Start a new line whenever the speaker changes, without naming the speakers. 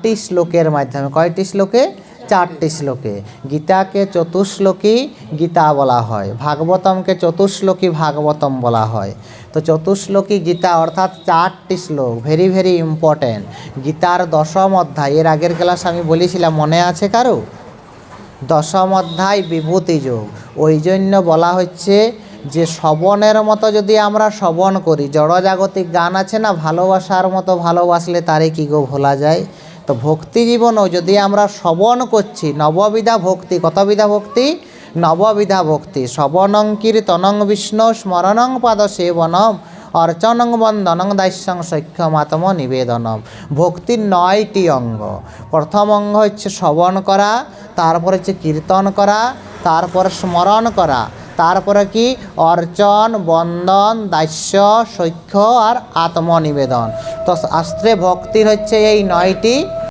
চারটি শ্লোকের মাধ্যমে। কয়টি শ্লোকে? চারটি শ্লোকে। গীতাকে চতুশ্লোকী গীতা বলা হয়। ভাগবতমকে চতুশ্লোকী ভাগবতম বলা হয়। তো চতুশ্লোকী গীতা অর্থাৎ চারটি শ্লোক ভেরি ভেরি ইম্পর্ট্যান্ট গীতার দশম অধ্যায়, এর আগের ক্লাস আমি বলেছিলাম, মনে আছে কারও? দশম অধ্যায়, বিভূতি যোগ। ওই জন্য বলা হচ্ছে যে শ্রবণের মতো যদি আমরা শ্রবণ করি, জড়জাগতিক গান আছে না, ভালোবাসার মতো ভালোবাসলে তারে কি গো ভোলা যায়? তো ভক্তি জীবনও যদি আমরা শ্রবণ করছি, নববিধা ভক্তি, কতবিধা ভক্তি? নববিধা ভক্তি, শ্রবণং কীর্তনং বিষ্ণু স্মরণং পাদ সেবনম অর্চনং বন্দনং দাস্যং সখ্যমাতম নিবেদনম। ভক্তির নয়টি অঙ্গ। প্রথম অঙ্গ হচ্ছে শ্রবণ করা, তারপর হচ্ছে কীর্তন করা, তারপর স্মরণ করা, তারপরে কি? অর্চন, বন্দন, দাস্য সখ্য আর আত্মনিবেদন। তো শাস্ত্রে ভক্তির হচ্ছে এই নয়টি